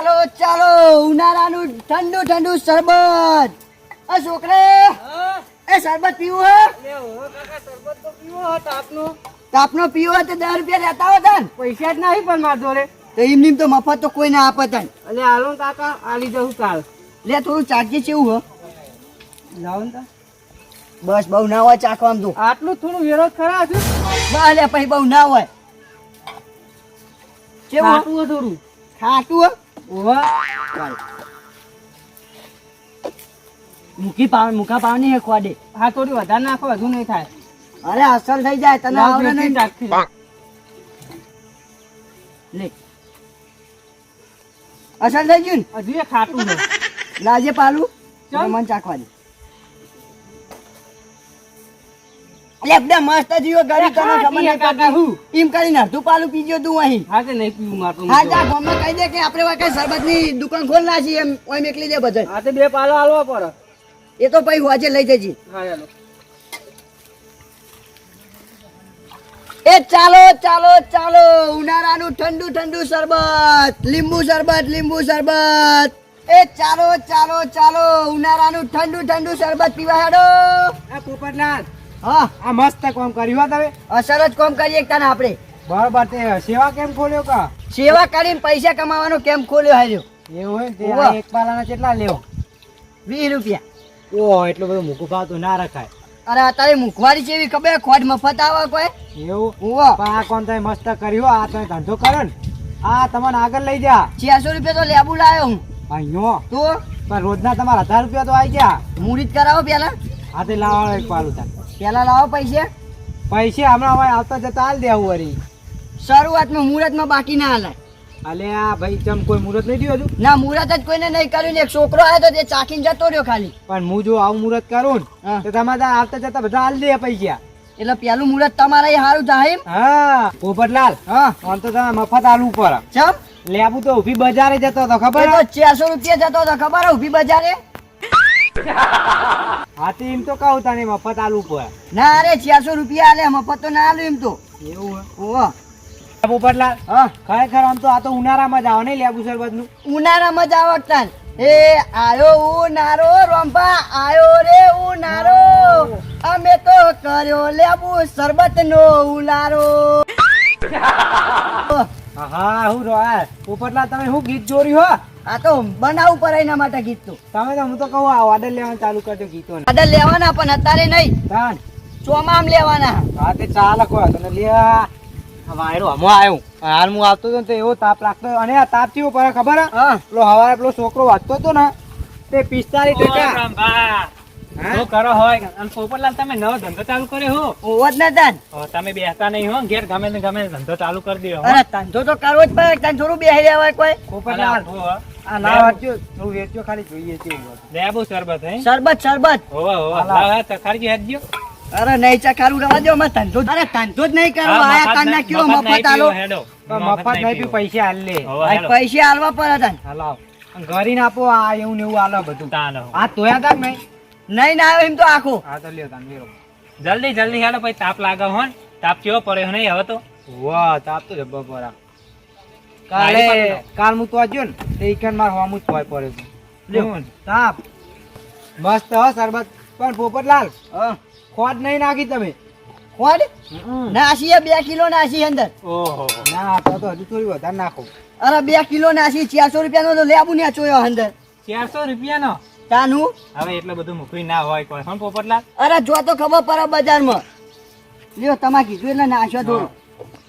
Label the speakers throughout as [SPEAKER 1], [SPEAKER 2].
[SPEAKER 1] ચાલો ચાલો ઉનાળાનું ઠંડુ ઠંડુ શરબત. આ છોકરે એ શરબત પીવું હે? તાપનો. પીવો તો દસ રૂપિયા લેતા હોય
[SPEAKER 2] પૈસા જ નહીં પણ મારા જોડે.
[SPEAKER 1] તો એમની તો મફત તો કોઈ ના આપે તન.
[SPEAKER 2] એટલે હાલો કાકા આલી જવું કાલ.
[SPEAKER 1] લે થોડું ચાર્જી છે એવું
[SPEAKER 2] જાઓ ને
[SPEAKER 1] બસ બહુ ના હોય ચાખવામાં તો.
[SPEAKER 2] આટલું થોડું વિરોધ ખરા છે
[SPEAKER 1] બસ લે પછી બહુ ના હોય. કેવું
[SPEAKER 2] થોડું.
[SPEAKER 1] ખાટું હે?
[SPEAKER 2] ઓવા
[SPEAKER 1] ચાલ. મૂકી પાવ મૂકા પાવ નહીં દે
[SPEAKER 2] હા થોડી વધારે નાખો વધુ નહીં થાય.
[SPEAKER 1] અરે અસલ થઈ જાય તને આવડે નહીં.
[SPEAKER 2] ચાખી લે.
[SPEAKER 1] અસલ થઈ ગયું ને?
[SPEAKER 2] હજુ એ ખાટું
[SPEAKER 1] લાજે પાલું? મન ચાખવાની. ચાખવા દે મસ્ત જીવો ગરીબ તને ખબર નહીં
[SPEAKER 2] કાકા હું
[SPEAKER 1] ઈમ કરી અડધું પાલું પીજો તું અહીં.
[SPEAKER 2] હા તે નહીં પીવું મારતો
[SPEAKER 1] હા જા ગામમાં કહી દે કે આપણે વાંકે શરબતની દુકાન ખોલ નાખી એમ ઓય મેકલી દે બધે.
[SPEAKER 2] હા તે બે પાલો આલવા પડે.
[SPEAKER 1] એ તો પછી હોજે લઈ જજે.
[SPEAKER 2] હા ચાલો
[SPEAKER 1] એ ચાલો ચાલો ચાલો ઉનાળાનું ઠંડુ ઠંડુ શરબત લીંબુ શરબત લીંબુ શરબત. એ ચાલો ચાલો ચાલો ઉનાળાનું ઠંડુ ઠંડુ શરબત પીવા હેડો.
[SPEAKER 2] આ પોપટલાલ.
[SPEAKER 1] હા
[SPEAKER 2] આ મસ્ત કામ કર્યું હો તમે.
[SPEAKER 1] અસર જ કોમ કરીએ તને આપણે.
[SPEAKER 2] બરોબર તે સેવા કેમ ખોલ્યો કા?
[SPEAKER 1] સેવા કરીને પૈસા કમાવાનો કેમ ખોલ્યો હાલ્યો
[SPEAKER 2] એવું તે આ એક પાલાના કેટલા લેવો
[SPEAKER 1] વીસ રૂપિયા.
[SPEAKER 2] ઓ એટલું બધું મૂકું ભાવતું ના રખાય.
[SPEAKER 1] અરે અત્યારે મુખવારી એવી ખબર ખોટ મફત આવે કોઈ?
[SPEAKER 2] એવું?
[SPEAKER 1] ઓવા
[SPEAKER 2] પણ આ કોણ તમે મસ્ત કર્યો આ તમે ધંધો કરો ને. આ તમને આગળ લઈ જા.
[SPEAKER 1] ચારસો રૂપિયા તો લેબુ લાયો હું.
[SPEAKER 2] અહીંયો.
[SPEAKER 1] તો?
[SPEAKER 2] પણ રોજના તમારા હજાર રૂપિયા તો આવી ગયા.
[SPEAKER 1] મુહૂર્ત કરાવો પેલા
[SPEAKER 2] હા તે લાવો એક પાલું થાય
[SPEAKER 1] પેલા લાવો પૈસા?
[SPEAKER 2] પૈસા હમણાં હવે આવતા જતા હાલ દેવું વળી
[SPEAKER 1] શરૂઆતમાં મુહૂર્તમાં બાકી ના હાલે.
[SPEAKER 2] અલે આ ભાઈ ચમ કોઈ મુહૂર્ત નહીં થયું હજુ?
[SPEAKER 1] ના મુહૂર્ત જ કોઈને નહીં કર્યું ને એક છોકરો આવ્યો તો તે ચાકીને જતો રહ્યો ખાલી.
[SPEAKER 2] પણ હું જો આવું મુહૂર્ત કરું ને તો તમારે આવતા જતા બધા હાલ દે પૈસા.
[SPEAKER 1] એટલે પેલું મુહૂર્ત તમારે સારું થાય
[SPEAKER 2] હા પોપટલાલ
[SPEAKER 1] હા.
[SPEAKER 2] આમ તો તમે મફત આલુ ઉપર.
[SPEAKER 1] ચમ?
[SPEAKER 2] લેબુ તો ઊભી બજારે જતો હતો ખબર?
[SPEAKER 1] એ તો ચારસો રૂપિયા જતો હતો ખબર? ઊભી બજારે?
[SPEAKER 2] હાથી એમ તો કહું તને મફત આલુ પર
[SPEAKER 1] ના અરે છ્યાસો રૂપિયા આલે મફત તો ના આલુ એમ તો.
[SPEAKER 2] એવું
[SPEAKER 1] ઓહો.
[SPEAKER 2] પોપટલાલ
[SPEAKER 1] હા.
[SPEAKER 2] ખરેખર આમ તો આ તો ઉનાળામાં જ આવે ને લેબુ સરબતનું
[SPEAKER 1] ઉનાળામાં જ આવડતા એ આયો ઉનારો રોંપા આયો રે ઉનારો અમે તો કર્યો લેબુ શરબત નો ઉલારો
[SPEAKER 2] હા હું રો આ પોપટલાલ તમે શું ગીત જોર્યું હો?
[SPEAKER 1] આ તો બનાવ પડે એના માટે ગીત તો.
[SPEAKER 2] તમે તો હું તો કહું આ ઓર્ડર લેવાનું ચાલુ કરજો ગીતો
[SPEAKER 1] ઓર્ડર લેવાના પણ અત્યારે નહીં.
[SPEAKER 2] તાન.
[SPEAKER 1] ચોમામ લેવાના.
[SPEAKER 2] હા તે ચાલે કોઈ તને લે વાયરો હમો આવ્યો. હાલ હું આવતો હતો ને એવો તાપ હતો. અને આ તાપ કેવો પડે ખબર હા? પેલો હવારે પેલો છોકરો વાંચતો હતો ને તે પિસ્તાલીસ ટકા.
[SPEAKER 3] શું કરો હોય? અને પોપટલાલ તમે નવો ધંધો ચાલુ કર્યો હો?
[SPEAKER 1] ઓવો જ ના તાન.
[SPEAKER 3] તમે બેસતા નહીં હો ઘેર ગમે ને ગમે ધંધો ચાલુ કરી દો
[SPEAKER 1] અરે ધંધો તો કરવો જ પડે તને થોડું બેહી રહેવાય કોઈ.
[SPEAKER 2] પોપટલાલ, આ ના વાંચ્યો થોડું વેચ્યો ખાલી જોઈએ છે એવું
[SPEAKER 3] શરબત હે?
[SPEAKER 1] શરબત શરબત.
[SPEAKER 3] હોવા હોવા. લાવ. આ તખારજી
[SPEAKER 1] અરે નહીં ચખારું રવા દો અમારે ધંધો અરે ધંધો જ નહીં કરવો આયા
[SPEAKER 3] મફત
[SPEAKER 1] ના કયો
[SPEAKER 3] મફત
[SPEAKER 1] મફત આલો.
[SPEAKER 3] પીવો, હેડો.
[SPEAKER 2] પણ મફત નહીં પી પૈસા હાલ લે.
[SPEAKER 3] હોવા,
[SPEAKER 1] આ
[SPEAKER 3] હેડો.
[SPEAKER 1] પૈસા આલવા પડે તાન.
[SPEAKER 2] હાલો અને ઘરીને આપો આ એવું ને એવું હાલો બધું.
[SPEAKER 3] તાન
[SPEAKER 2] આ તોયા તા નહીં
[SPEAKER 1] નહીં ના આવ્યો એમ તો આખો.
[SPEAKER 2] હા તો લ્યો તાન લ્યો
[SPEAKER 3] જલ્દી જલ્દી હાલો પછી તાપ લાગે હો તાપ કેવો પડ્યો નહીં હવે તો?
[SPEAKER 2] વાહ તાપ તો જબ્બર પર કાલે કાલ હું તો આજો ને તે ઈકન માર હોમું જ હોય પડે છે. લ્યો. તાપ. મસ્ત હો સરબત. પણ પોપટલાલ
[SPEAKER 1] હ.
[SPEAKER 2] ખોટ નહીં નાખી તમે.
[SPEAKER 1] ખોડ નાસી બે કિલો નાસી અંદર.
[SPEAKER 3] ઓહો.
[SPEAKER 2] ના તો તો હજુ થોડી વધારે નાખો.
[SPEAKER 1] અરે બે કિલો નાસી ચારસો રૂપિયાનો તો લેબુ ને ચોયો અંદર.
[SPEAKER 3] ચારસો રૂપિયાનો?
[SPEAKER 1] તાનું?
[SPEAKER 3] હવે એટલું બધું મૂકવી ના હોય કોઈ. પોપટલાલ
[SPEAKER 1] અરે જો તો ખબર પડે બજારમાં. લ્યો તમારે કીધું એટલે નાશો થોડું.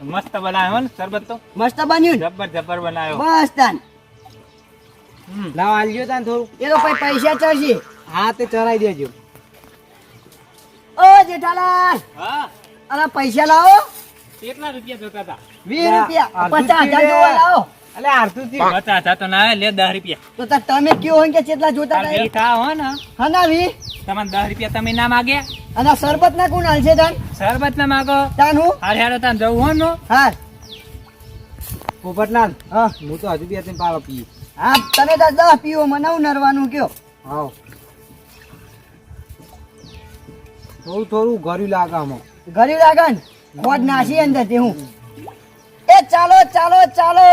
[SPEAKER 3] મસ્ત બનાવ્યો ને શરબત તો.
[SPEAKER 1] મસ્ત બન્યું જબર
[SPEAKER 3] જબ્બર બનાવ્યો.
[SPEAKER 1] બસ તાન.
[SPEAKER 2] લાવ આલજો તાન થોડું
[SPEAKER 1] એ તો પછી પૈસા ચડશે.
[SPEAKER 2] હા તે ચડાઈ દેજો.
[SPEAKER 1] ઓ જેઠાલાલ.
[SPEAKER 3] હા.
[SPEAKER 1] અરે પૈસા લાવો.
[SPEAKER 3] કેટલા રૂપિયા જોતા હતા?
[SPEAKER 1] વીસ રૂપિયા.
[SPEAKER 2] અડધું
[SPEAKER 1] પચાસ હજાર
[SPEAKER 2] જ
[SPEAKER 1] જોવા લાવો.
[SPEAKER 2] અલે આરતું થી
[SPEAKER 3] પચાસ હતા તો ના લે દસ રૂપિયા.
[SPEAKER 1] તો તમે કયો હોય કે કેટલા જોતા હતા
[SPEAKER 3] હો ને.
[SPEAKER 1] હા ના વી
[SPEAKER 3] તમારે દસ રૂપિયા તમે ના માગ્યા
[SPEAKER 1] અને સરબત ના કોણ હાલશે તાન?
[SPEAKER 3] સરબત ના માગો?
[SPEAKER 1] તાન હું?
[SPEAKER 3] હારે હેડો તાન જવું હો ને?
[SPEAKER 1] હા
[SPEAKER 2] પોપટલાલ
[SPEAKER 1] હા.
[SPEAKER 2] હું તો હજુ બે ત્રણ પી
[SPEAKER 1] હા તમે તો દસ પીવો મને હું નરવાનું કયો.
[SPEAKER 2] હાવ. થોડું થોડું ગર્યું લાગે આમાં.
[SPEAKER 1] ગર્યું લાગે ને? ખોટ નાસી અંદર તે હું. એ ચાલો ચાલો ચાલો.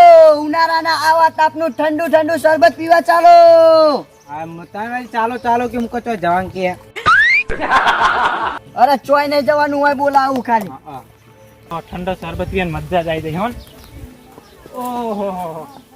[SPEAKER 1] ઉનાળાના આવા તાપનું ઠંડુ ઠંડુ શરબત પીવા ચાલો.
[SPEAKER 2] ચાલો ચાલો કે મુકો તો જવાન કે.
[SPEAKER 1] અરે ચોય નહીં જવાનું હોય બોલાવું ખાલી.
[SPEAKER 3] ઠંડો શરબત પીવાની મજા જાય જઈ હોન ઓહો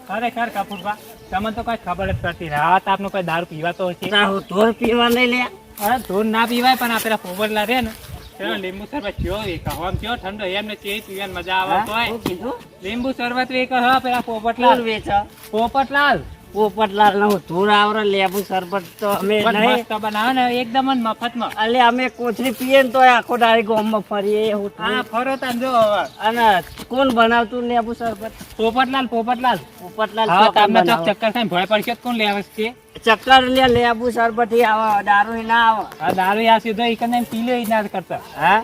[SPEAKER 3] ખરેખર કપૂરબા તમને તો કઈ ખબર જ પડતી રાત આપનો કોઈ દારૂ પીવાતો હશે?
[SPEAKER 4] ના હું ધોર પીવા નહીં લે.
[SPEAKER 3] અરે ધોર ના પીવાય પણ આ પેલા પોપટલા રે ને. પેલો લીંબુ શરબત કયો એ કહો કયો ઠંડો એમને તે પીવાની મજા આવે
[SPEAKER 4] કીધું?
[SPEAKER 3] લીંબુ શરબત એ કહો પેલા પોપટલાલ.
[SPEAKER 4] વેચે?
[SPEAKER 3] પોપટલાલ.
[SPEAKER 4] પોપટલાલનું ધૂળ આવરે લેબુ સરબત તો અમે
[SPEAKER 3] મસ્ત બનાવે ને એકદમ જ મફતમાં
[SPEAKER 4] એટલે અમે કોથળી પીએ ને તો આખો દાડી ગામમાં ફરીએ એવું
[SPEAKER 3] હા ફરો તાન જો હવે.
[SPEAKER 4] અને કોણ બનાવતું લેબુ સરબત?
[SPEAKER 3] પોપટલાલ પોપટલાલ.
[SPEAKER 4] પોપટલાલ
[SPEAKER 3] હા તમને ચોક ચક્કર થાય ભય પડશે કોણ લેવે છે?
[SPEAKER 4] ચક્કર લે લેબુ સરબત આવે દારૂ ના આવે.
[SPEAKER 3] આ દારૂ આ સીધો ઈ કને પી લે ના કરતા.
[SPEAKER 4] હા?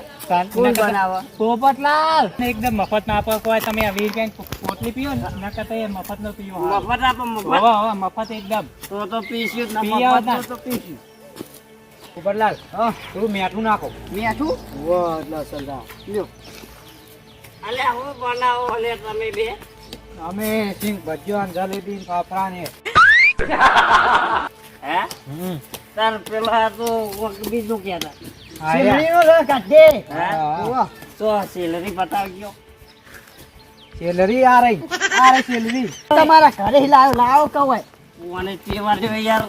[SPEAKER 3] પોપટલાલ એકદમ મફત ના આપો. કોઈ તમે આવી કઈ પોટલી પીઓ ને ના કરતા એ મફત નો પીવો
[SPEAKER 4] મફત આપો મફત.
[SPEAKER 3] હવે મફત એકદમ.
[SPEAKER 4] તો તો પીશું જ ના
[SPEAKER 3] પી આવો
[SPEAKER 4] મફત
[SPEAKER 3] તાન.
[SPEAKER 4] તો પીશું
[SPEAKER 2] પોપટલાલ થોડું મીઠું નાખો.
[SPEAKER 1] મીઠું?
[SPEAKER 2] વાહ એટલે રાખ. લ્યો.
[SPEAKER 4] અલે હું બનાવો અલે તમે બે.
[SPEAKER 2] અમે સિંગ ભજ્યો અને જલેબી ફાફડા ને
[SPEAKER 4] હે? તાર પેલા તો બીજું કહેતા
[SPEAKER 1] શેરડીનો રસ કાઢે
[SPEAKER 4] હા. તો સેલરી બતાવજો.
[SPEAKER 2] સેલરી આ રહી. આ રહી સેલરી
[SPEAKER 1] તમારા ઘરે લાવ લાવો કવાય.
[SPEAKER 4] મને પીવા દો યાર.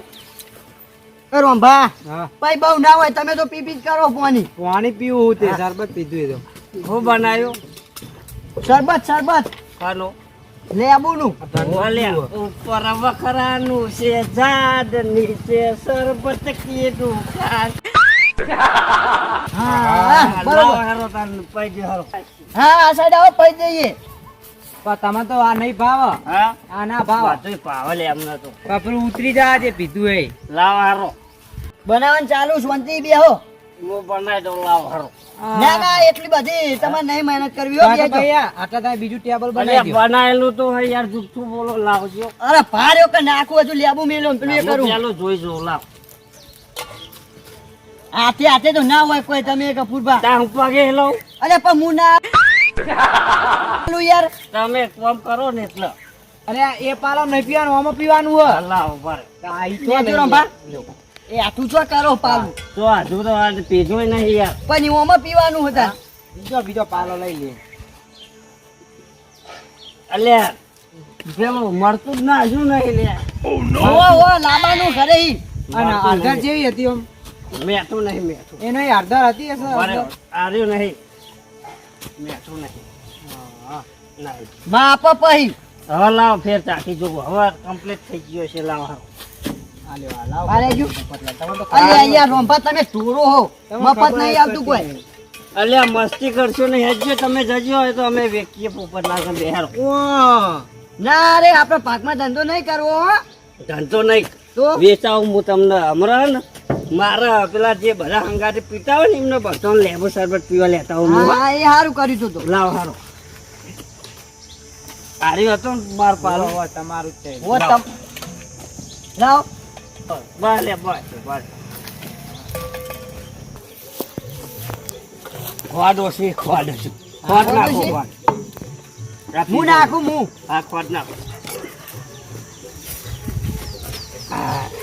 [SPEAKER 1] એ રોંભા ભાઈ બહુ ના હોય તમે તો પી પી કરો પાણી.
[SPEAKER 2] પાણી પીવું તે શરબત પીધું તો.
[SPEAKER 4] હું બનાવ્યું?
[SPEAKER 1] શરબત શરબત.
[SPEAKER 4] હાલો.
[SPEAKER 1] લેબુનું
[SPEAKER 4] ઉપર વખરાનું છે ઝાડ નીચે શરબત કીધું ખાસ.
[SPEAKER 1] હા બરોબર.
[SPEAKER 4] હારો તાર પૈજે હારો
[SPEAKER 1] હા આ સાઈડ આવો પૈ જઈએ
[SPEAKER 2] તમે તો આ નહીં ભાવ. આ ના ભાવ.
[SPEAKER 4] બધું પાવલે એમને તો.
[SPEAKER 2] કપડું ઉતરી જા જે પીધું એ.
[SPEAKER 4] લાવ હારો.
[SPEAKER 1] બનાવવાનું ચાલુ શાંતિ બેહો
[SPEAKER 4] હું. બનાવી દઉં લાવ હારો.
[SPEAKER 1] ના ના એટલી બધી. તમારે નહીં મહેનત કરવી હોય
[SPEAKER 2] તો
[SPEAKER 1] બેજો.
[SPEAKER 2] ભાઈ આ આટલા તમે બીજું ટેબલ બનાવી
[SPEAKER 4] બનાવેલું તો યાર જુઠ્ઠું બોલો લાવજો.
[SPEAKER 1] અરે ભાર્યો કે નાખું હજુ લેબુ મેલો કરું.
[SPEAKER 4] પેલું જોઈ જો લાવ.
[SPEAKER 1] હાથે આતે તો ના હોય કોઈ તમે કપૂરભા
[SPEAKER 4] તા હું પગે હેલો.
[SPEAKER 1] અરે પણ હું ના યાર.
[SPEAKER 4] તમે કોમ કરો ને એટલે.
[SPEAKER 2] અરે એ પાલો નહીં પીવાનું આમાં પીવાનું હો
[SPEAKER 4] અલ્લાહ ઉપર
[SPEAKER 2] આ ઈ તો નહીં.
[SPEAKER 1] રંભા. એ હાથું છો કરો પાલું.
[SPEAKER 4] તો હજુ તો આ પીધું નહીં યાર.
[SPEAKER 1] પણ એમાં પીવાનું હતા.
[SPEAKER 2] બીજો બીજો પાલો લઈ લે.
[SPEAKER 4] અલ્યા પેલું મળતું જ ના હજુ નહીં લે.
[SPEAKER 1] ઓ ઓ લાંબાનું ઘરે
[SPEAKER 2] અને
[SPEAKER 4] આગળ
[SPEAKER 2] જેવી હતી આમ
[SPEAKER 4] મેઠું નહીં મેઠું
[SPEAKER 2] એ નહીં હળદર હતી
[SPEAKER 4] આર્યું નહીં. મેઠું નહીં.
[SPEAKER 1] આપો પહી
[SPEAKER 4] હવે લાવ ફેર ચાખી જોવું હવે કમ્પ્લીટ થઈ ગયો છે લાવ.
[SPEAKER 1] અરે જો. અરે
[SPEAKER 4] અલ્યા મસ્તી કરશો ને હેજો તમે જજો હોય તો અમે વેચીએ પોપટ લાગે બેહાર.
[SPEAKER 1] ના રે આપણે પાકમાં ધંધો નહીં કરવો હો.
[SPEAKER 4] ધંધો નહીં.
[SPEAKER 1] તો?
[SPEAKER 4] વેચાવું હું તમને હમણાં ને મારા પેલા જે બધા હંગાતે પીતા હોય ને એમને બધા લેબુ શરબત પીવા લેતા હોય
[SPEAKER 1] હા. એ સારું કર્યું તું તો.
[SPEAKER 4] લાવ સારું આર્યો હતો ને માર પાલો
[SPEAKER 2] હોય તમારું છે.
[SPEAKER 1] ઓ તમ લાવ.
[SPEAKER 4] ભલે બસ બસ ખોડો છે ખોડો છે. ખોડો નાખો ખોડ
[SPEAKER 1] હું નાખું હું.
[SPEAKER 4] હા ખોડ નાખો. હા.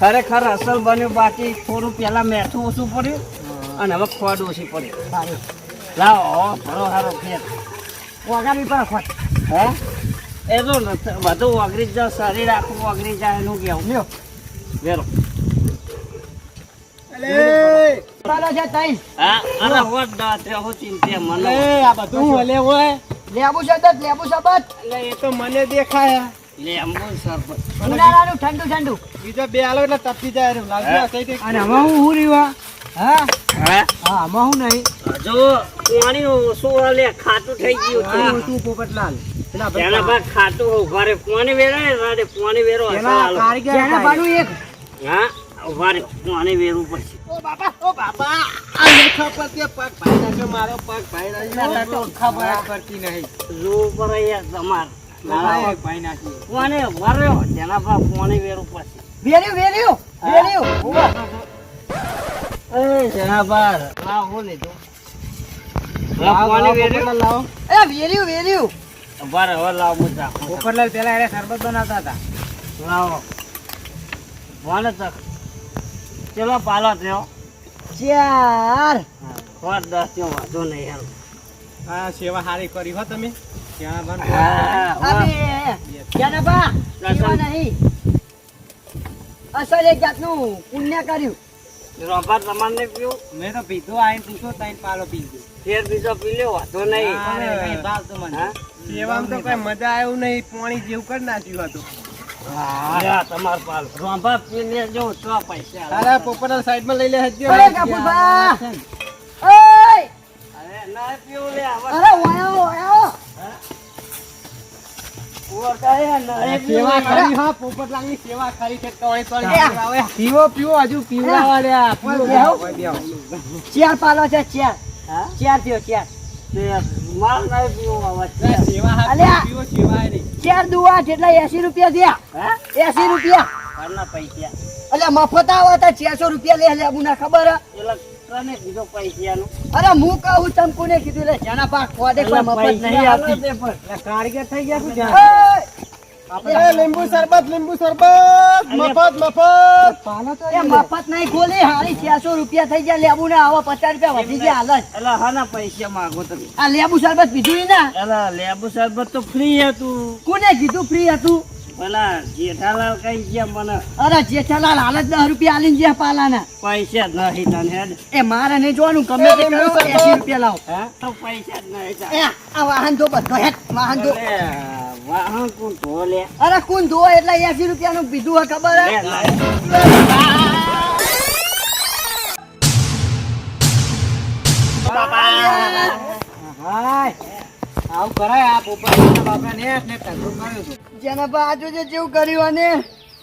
[SPEAKER 4] ખરેખર અસલ બન્યું બાકી થોડું પેલા મેઠું ઓછું પડ્યું અને હવે ખોડ ઓછી પડ્યું.
[SPEAKER 1] સારું.
[SPEAKER 4] લાવો ભરો સારો ફેર.
[SPEAKER 1] વગાડી પર ખોટ.
[SPEAKER 4] હે? એ તો બધું ઓગળી જ શરીર આખું ઓગળી જાય એનું કેવું?
[SPEAKER 1] લ્યો.
[SPEAKER 4] વેરો. મને
[SPEAKER 2] દેખાય.
[SPEAKER 4] લેંબુ શરબત
[SPEAKER 1] ઉનાળાનું ઠંડુ ઠંડુ.
[SPEAKER 2] બીજો બે આલો એટલે તપી જાય એમ. લાવજો, આ અને આમાં હું હું રહ્યું હા?
[SPEAKER 4] હા?
[SPEAKER 2] આમાં હું નહીં.
[SPEAKER 4] હજુ પાણી ઓછું હાલે ખાતું થઈ ગયું
[SPEAKER 2] તું પોપટલાલ પેલા ભાઈ
[SPEAKER 4] તેના બાદ ખાતું ઊભા રે. પાણી વેરાય રાડે પાણી વેરો હશે
[SPEAKER 2] પેલા
[SPEAKER 4] હાલો.
[SPEAKER 2] કારીગર
[SPEAKER 1] જેને
[SPEAKER 2] હતા.
[SPEAKER 1] પાડું એક.
[SPEAKER 4] હા? ઊભા રે પાણી વેરવું પડશે?
[SPEAKER 2] એટલે તો ખબર જ પડતી નહીં.
[SPEAKER 4] જોવું પડે યાર તમારે.
[SPEAKER 2] લાવો, ભાઈ નાખી.
[SPEAKER 4] પાણી ભર્યો તેના પર
[SPEAKER 1] વેર્યું વેર્યું વેર્યું.
[SPEAKER 4] એ તેના બાદ લાવ હું લીધું.
[SPEAKER 2] લાવો,
[SPEAKER 4] પાણી
[SPEAKER 2] લાવો,
[SPEAKER 4] વેર્યું.
[SPEAKER 1] એ વેર્યું વેર્યું.
[SPEAKER 4] ઊભા હવે લાવો ચાખું.
[SPEAKER 2] પોપટલાલ પેલા એને શરબત બનાવતા હતા.
[SPEAKER 4] લાવો. વાલે ચાખ. ચલો પાલો થયો
[SPEAKER 1] ચાર.
[SPEAKER 4] ખોટ દસ થયો વાંધો નહીં હાલ.
[SPEAKER 2] હા સેવા સારી કરી હો તમે.
[SPEAKER 1] અસલ એક જાતનું પુણ્ય કર્યું.
[SPEAKER 4] રોપા તમારે પીવું?
[SPEAKER 2] મેં તો પીધું આઈને પૂછો તાઈને પાલો પી
[SPEAKER 4] ફેર બીજો પી લ્યો વાંધો નહીં.
[SPEAKER 2] અરે, કઈ મને.
[SPEAKER 5] સેવામાં તો કઈ મજા આવ્યું નહીં પાણી જેવું કરી નાખ્યું હતું.
[SPEAKER 4] લ્યો, તમારો પાલો. રોપા પી લેજો તો પૈસા
[SPEAKER 1] ચાર પાલો છે ચાર.
[SPEAKER 4] હા?
[SPEAKER 1] થયો ચાર. અલ્યા. દુવા કેટલા એસી રૂપિયા થયા.
[SPEAKER 4] હા?
[SPEAKER 1] એસી રૂપિયા. એટલે મફત આવો તો ચારસો રૂપિયા લે લે ના ખબર હે?
[SPEAKER 4] એટલે પૈસાનું
[SPEAKER 1] અરે હું કહું ચંપુને કીધું? લે જાના પાક ખોદે કોઈ મફત નહીં આપતી.
[SPEAKER 4] પણ.
[SPEAKER 2] એટલે થઈ ગયા શું જ્યાં?
[SPEAKER 5] લીંબુ શરબત લીંબુ શરબત મફત મફત.
[SPEAKER 2] પાલો તો
[SPEAKER 1] એ મફત નહીં ખોલી હારી ચારસો રૂપિયા થઈ ગયા લેબુ ના આવો પચાસ રૂપિયા વધી ગયા હાલ
[SPEAKER 4] એટલે હાના પૈસા માંગો તમે.
[SPEAKER 1] આ લેબુ શરબત પીધું ને?
[SPEAKER 4] એટલે લેબુ શરબત તો ફ્રી હતું.
[SPEAKER 1] કોને કીધું ફ્રી હતું?
[SPEAKER 4] પેલા જેઠાલાલ કઈ ગયા મને?
[SPEAKER 1] અરે જેઠાલાલ હાલ જ દસ રૂપિયા આલીને જ્યાં પાલાના.
[SPEAKER 4] પૈસા જ નહીં તને હેડ.
[SPEAKER 1] એ મારે નહીં જોવાનું ગમે તે કરો એસી રૂપિયા લાવો.
[SPEAKER 4] તો પૈસા જ નહીં
[SPEAKER 1] આ વાહન ધો બધો હેટ વાહન ધો.
[SPEAKER 4] વાહન કોણ ધો લે
[SPEAKER 1] અરે કોણ ધો એટલે એસી રૂપિયાનું પીધું હે ખબર હે.
[SPEAKER 2] હાય આવું કરાય આ પોપા બાપા ને ધંધો કર્યો હતો.
[SPEAKER 1] જેના પા આજુ જે જેવું કર્યું અને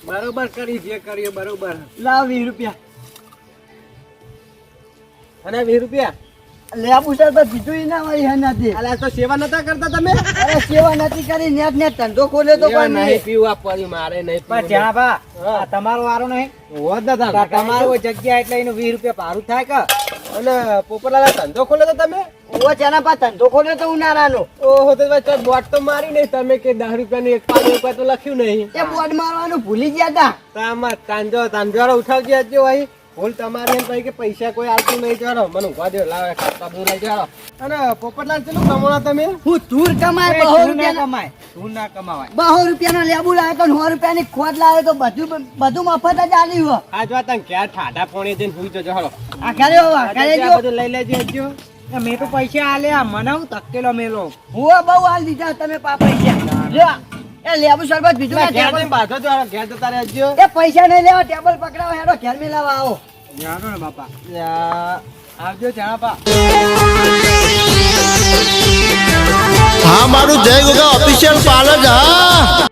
[SPEAKER 5] બરોબર કરી જે કર્યું બરોબર.
[SPEAKER 1] લાવ વીસ રૂપિયા.
[SPEAKER 5] અને વીસ રૂપિયા?
[SPEAKER 1] લેબુ શરબત પીધું ઈ ના હોય હે નથી
[SPEAKER 5] અલા તો સેવા નતા કરતા તમે?
[SPEAKER 1] અરે સેવા નથી કરી નેટ નેટ ધંધો ખોલ્યો તો પણ
[SPEAKER 5] નહીં પીવું આ મારે નહીં
[SPEAKER 2] પણ જ્યાં બા તમારો વારો નહીં.
[SPEAKER 5] હોત
[SPEAKER 2] તમારો જગ્યા એટલે એનું વીસ રૂપિયા ભાડું થાય કે?
[SPEAKER 5] અને પોપટલાલ ધંધો ખોલ્યો તો તમે?
[SPEAKER 1] ઓ જેના પા ધંધો ખોલ્યો તો ઉનાળાનો
[SPEAKER 5] ઓહો તો વચ્ચે બોટ તો મારી નહીં તમે કે દસ રૂપિયાની એક પાંચ રૂપિયા તો લખ્યું નહીં.
[SPEAKER 1] એ બોટ મારવાનું ભૂલી ગયા તા.
[SPEAKER 5] તામાં તાંજો તાંજવાળો ઉઠાવજે આજે ભાઈ ભૂલ તમારી એમ કે પૈસા કોઈ આવતું નહીં ચાલો મને ઊભા દે લાવે ખાતા દૂર લઈ જાઓ અને પોપટલાલ ચેલું કમાણા તમે?
[SPEAKER 1] હું ધૂર કમાય બહો રૂપિયા
[SPEAKER 2] કમાય ધૂર ના કમાવાય.
[SPEAKER 1] બહો રૂપિયાનો લેબુ લાવે તો સો રૂપિયાની ખોટ લાવે તો બધું બધું મફત જ આલી હો.
[SPEAKER 5] આજ વાત તમે ક્યાં ઠાડા પોણી જઈને હુઈ જજો હાલો.
[SPEAKER 1] આ કરે હો, આ કરે જો.
[SPEAKER 5] બધું લઈ લેજો
[SPEAKER 2] મેં તો પૈસા આલ્યા મને હું ધકેલો મેલો.
[SPEAKER 1] હું બહુ હાલ દીધા તમે પા પૈસા. લ્યો. એ લેબુ શરબત બીજું ના
[SPEAKER 5] ઘેર જઈને બાંધો જો ઘેર જતા રહેજો.
[SPEAKER 1] એ પૈસા નહીં લેવા ટેબલ પકડાવો હેડો ઘેર મિલાવા આવો.
[SPEAKER 2] જાણો ને બાપા. આવજો જાણપા
[SPEAKER 6] હા મારું જય ગોગા ઓફિશિયલ પાર્લર હા.